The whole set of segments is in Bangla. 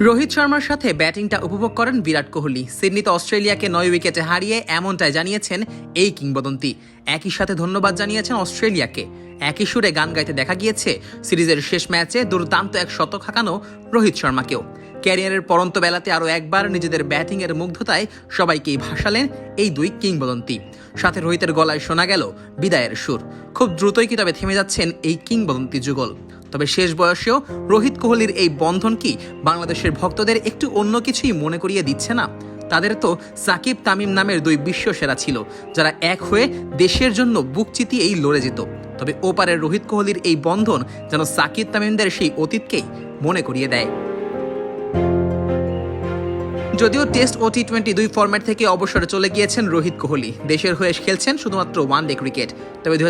রোহিত শর্মার সাথে ব্যাটিংটা উপভোগ করেন বিরাট কোহলি। সিডনিতে অস্ট্রেলিয়াকে নয় উইকেটে হারিয়ে এমনটাই জানিয়েছেন এই কিংবদন্তি। একই সাথে ধন্যবাদ জানিয়েছেন অস্ট্রেলিয়াকে। একই সুরে গান গাইতে দেখা গিয়েছে সিরিজের শেষ ম্যাচে দুর্দান্ত এক শতক হাঁকানো রোহিত শর্মাকেও। ক্যারিয়ারের পরন্ত বেলাতে আরও একবার নিজেদের ব্যাটিংয়ের মুগ্ধতায় সবাইকেই ভাসালেন এই দুই কিংবদন্তি। সাথে রোহিতের গলায় শোনা গেল বিদায়ের সুর। খুব দ্রুতই কি তবে থেমে যাচ্ছেন এই কিংবদন্তি যুগল। তবে শেষ বয়সেও রোহিত কোহলির এই বন্ধন কি বাংলাদেশের ভক্তদের একটু অন্য কিছুই মনে করিয়ে দিচ্ছে না? তাদের তো সাকিব তামিম নামের দুই বিশ্ব সেরা ছিল, যারা এক হয়ে দেশের জন্য বুক চিতিয়েই লড়ে যেত। তবে ওপারের রোহিত কোহলির এই বন্ধন যেন সাকিব তামিমদের সেই অতীতকেই মনে করিয়ে দেয়। যদিও টেস্ট ও টি টোয়েন্টি দুই ফরম্যাট থেকে অবসরে চলে গিয়েছেন রোহিত কোহলি। দেশের হয়ে খেলছেন শুধুমাত্র ওয়ান ডে ক্রিকেট। তবে দুই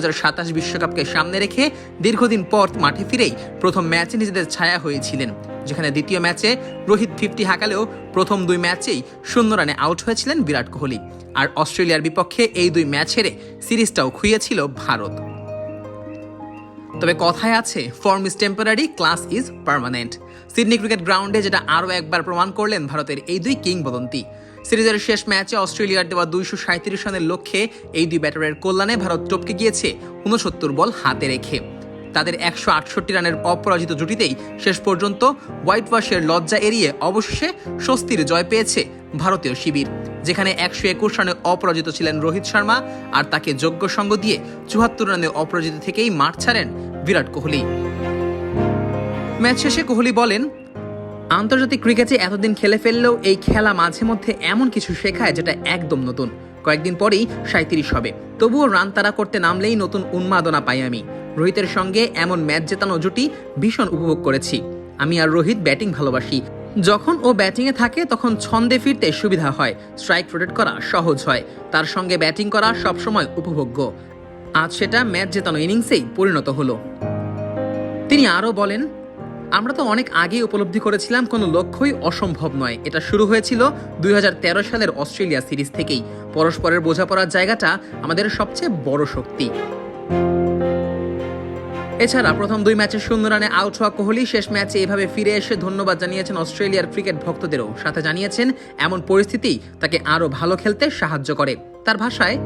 বিশ্বকাপকে সামনে রেখে দীর্ঘদিন পর মাঠে ফিরেই প্রথম ম্যাচে নিজেদের ছায়া হয়েছিলেন, যেখানে দ্বিতীয় ম্যাচে রোহিত ফিফটি হাঁকালেও প্রথম দুই ম্যাচেই শূন্য রানে আউট হয়েছিলেন বিরাট কোহলি। আর অস্ট্রেলিয়ার বিপক্ষে এই দুই ম্যাচ হেরে সিরিজটাও খুইয়েছিল ভারত। তবে কথায় আছে form is temporary class is permanent Sydney cricket গ্রাউন্ডে যেটা আরও একবার প্রমাণ করলেন ভারতের এই দুই কিংবদন্তি। সিরিজের শেষ ম্যাচে অস্ট্রেলিয়ার দেওয়া দুইশো সাঁত্রিশ রানের লক্ষ্যে এই দুই ব্যাটারের কল্যাণে ভারত টপকে গিয়েছে উনসত্তর বল হাতে রেখে। তাদের একশো আটষট্টি রানের অপরাজিত জুটিতেই শেষ পর্যন্ত হোয়াইট ওয়াশের লজ্জা এড়িয়ে অবশেষে স্বস্তির জয় পেয়েছে ভারতীয় শিবির। যেখানে একশো একুশ রানে অপরাজিত ছিলেন রোহিত শর্মা আর তাকে যোগ্য সঙ্গ দিয়ে চুয়াত্তর রানে অপরাজিত থেকেই মাঠ ছাড়েন বিরাট কোহলি। ম্যাচ শেষে কোহলি বলেন, আন্তর্জাতিক ক্রিকেটে এতদিন খেলে ফেললেও এই খেলা মাঝে মধ্যে এমন কিছু শেখায় যেটা একদম নতুন। কয়েকদিন পরেই সাঁত্রিশ হবে। তবুও রান তারা করতে নামলেই নতুন উন্মাদনা পাই আমি। রোহিতের সঙ্গে এমন ম্যাচ জেতানো জুটি ভীষণ উপভোগ করেছি। আমি আর রোহিত ব্যাটিং ভালোবাসি। যখন ও ব্যাটিংয়ে থাকে, তখন ছন্দে ফিরতে সুবিধা হয়। স্ট্রাইক রোটেট করা সহজ হয়। তার সঙ্গে ব্যাটিং করা সবসময় উপভোগ্য। আজ সেটা ম্যাচ জেতানো ইনিংসেই পরিণত হলো। তিনি আরও বলেন, আমরা তো অনেক আগেই উপলব্ধি করেছিলাম, কোনো লক্ষ্যই অসম্ভব নয়। এটা শুরু হয়েছিল দুই হাজার তেরো সালের অস্ট্রেলিয়া সিরিজ থেকেই। পরস্পরের বোঝাপড়ার জায়গাটা আমাদের সবচেয়ে বড় শক্তি। এছাড়া প্রথম দুই ম্যাচে শূন্য রানে আউট হওয়া কোহলি শেষ ম্যাচে এভাবে ফিরে এসে ধন্যবাদ জানিয়েছেন অস্ট্রেলিয়ার ক্রিকেট ভক্তদেরও। সাথে জানিয়েছেন, এমন পরিস্থিতি তাকে আরও ভালো খেলতে সাহায্য করে। তার ভাষায়,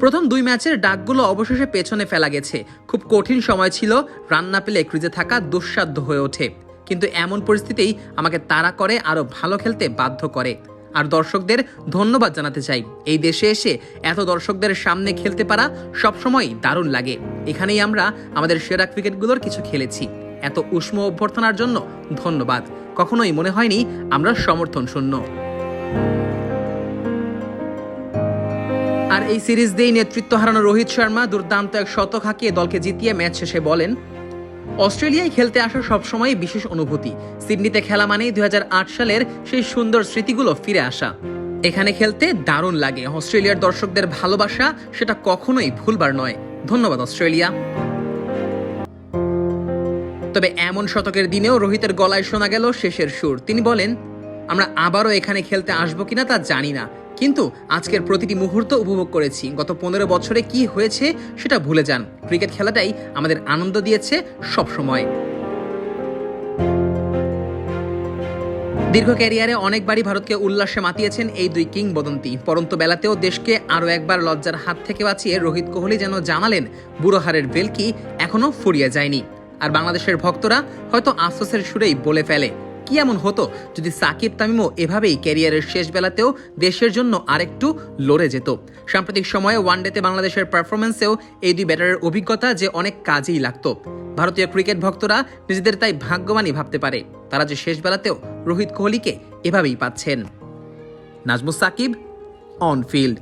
প্রথম দুই ম্যাচের ডাকগুলো অবশেষে পেছনে ফেলা গেছে। খুব কঠিন সময় ছিল, রান না পেলে ক্রিজে থাকা দুঃসাধ্য হয়ে ওঠে। কিন্তু এমন পরিস্থিতিই আমাকে তাড়া করে, আরও ভালো খেলতে বাধ্য করে। আর দর্শকদের ধন্যবাদ জানাতে চাই। এই দেশে এসে এত দর্শকদের সামনে খেলতে পারা সবসময় দারুণ লাগে। এখানেই আমরা আমাদের সেরা ক্রিকেটগুলোর কিছু খেলেছি। এত উষ্ম অভ্যর্থনার জন্য ধন্যবাদ। কখনোই মনে হয়নি আমরা সমর্থন শূন্য আর এই সিরিজ দিয়েই নেতৃত্ব হারানো রোহিত শর্মা দুর্দান্ত এক শতক হাঁকিয়ে দলকে জিতিয়ে ম্যাচ শেষে বলেন অস্ট্রেলিয়ায় খেলতে আসা সবসময় বিশেষ অনুভূতি। সিডনিতে খেলা মানেই দু হাজার আট সালের সেই সুন্দর স্মৃতিগুলো ফিরে আসা। এখানে খেলতে দারুণ লাগে। অস্ট্রেলিয়ার দর্শকদের ভালোবাসা সেটা কখনোই ভুলবার নয়। ধন্যবাদ, অস্ট্রেলিয়া। তবে এমন শতকের দিনেও রোহিতের গলায় শোনা গেল শেষের সুর। তিনি বলেন, আমরা আবারও এখানে খেলতে আসব কিনা তা জানি না। কিন্তু আজকের প্রতিটি মুহূর্ত উপভোগ করেছি। গত পনেরো বছরে কি হয়েছে সেটা ভুলে যান। ক্রিকেট খেলাটাই আমাদের আনন্দ দিয়েছে সব সময় দীর্ঘ ক্যারিয়ারে অনেকবারই ভারতকে উল্লাসে মাতিয়েছেন এই দুই কিংবদন্তি। পরন্ত বেলাতেও দেশকে আরও একবার লজ্জার হাত থেকে বাঁচিয়ে রোহিত কোহলি যেন জানালেন বুড়োহারের বেলকি এখনও ফুরিয়ে যায়নি। আর বাংলাদেশের ভক্তরা হয়তো আফসোসের সুরেই বলে ফেলে। কি এমন হতো যদি সাকিব তামিমও এভাবেই ক্যারিয়ারের শেষ বেলাতেও দেশের জন্য আরেকটু লড়ে যেত? সাম্প্রতিক সময়ে ওয়ানডেতে বাংলাদেশের পারফরমেন্সেও এই দুই ব্যাটারের অভিজ্ঞতা যে অনেক কাজেই লাগতো। ভারতীয় ক্রিকেট ভক্তরা নিজেদের তাই ভাগ্যবানই ভাবতে পারে। তারা যে শেষ বেলাতেও রোহিত কোহলিকে এভাবেই পাচ্ছেন। Najmus Shakib on field